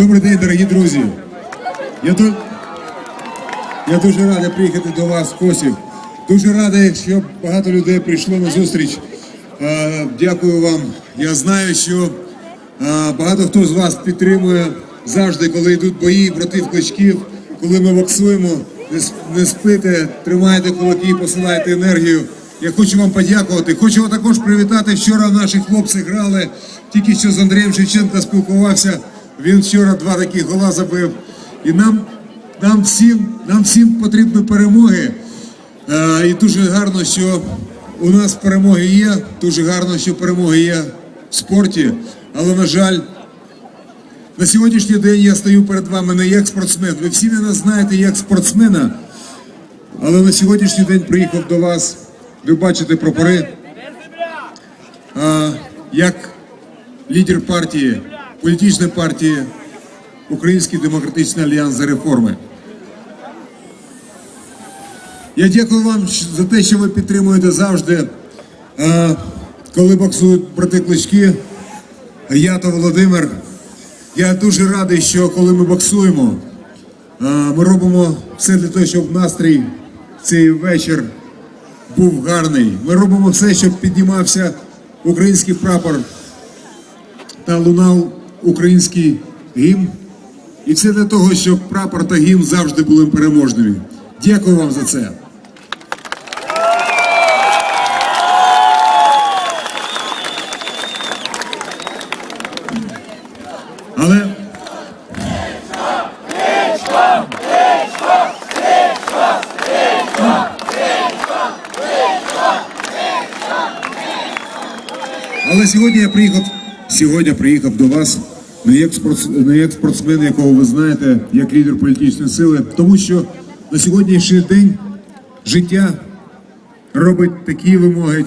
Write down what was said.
Добрий день, дорогі друзі. Я, тут... Я дуже радий приїхати до вас, в Косів. Дуже радий, що багато людей прийшло на зустріч. Дякую вам. Я знаю, що багато хто з вас підтримує завжди, коли йдуть бої, братів кличків, коли ми боксуємо, не, спите, тримаєте кулаки, посилаєте енергію. Я хочу вам подякувати. Хочу також привітати. Вчора наші хлопці грали. Тільки що з Андрієм Шевченко спілкувався. Він вчора два такі гола забив. І нам, нам, всім, нам всім потрібні перемоги. Е, і дуже гарно, що у нас перемоги є. Дуже гарно, що перемоги є в спорті. Але, на жаль, на сьогоднішній день я стою перед вами не як спортсмен. Ви всі мене знаєте як спортсмена. Але на сьогоднішній день приїхав до вас. Ви бачите прапори. А, як лідер партії, політичної партії Український демократичний альянс за реформи. Я дякую вам за те, що ви підтримуєте завжди, е, коли боксують брати клички. Я та Володимир. Я дуже радий, що коли ми боксуємо, е, ми робимо все для того, щоб настрій цей вечір був гарний. Ми робимо все, щоб піднімався український прапор та лунав український гімн. І все для того, щоб прапор та гімн завжди були переможними. Дякую вам за це. Але Але сьогодні я приїхав, сьогодні приїхав до вас не як, спортс, не як спортсмен, якого ви знаєте, як лідер політичної сили, тому що на сьогоднішній день життя робить такі вимоги.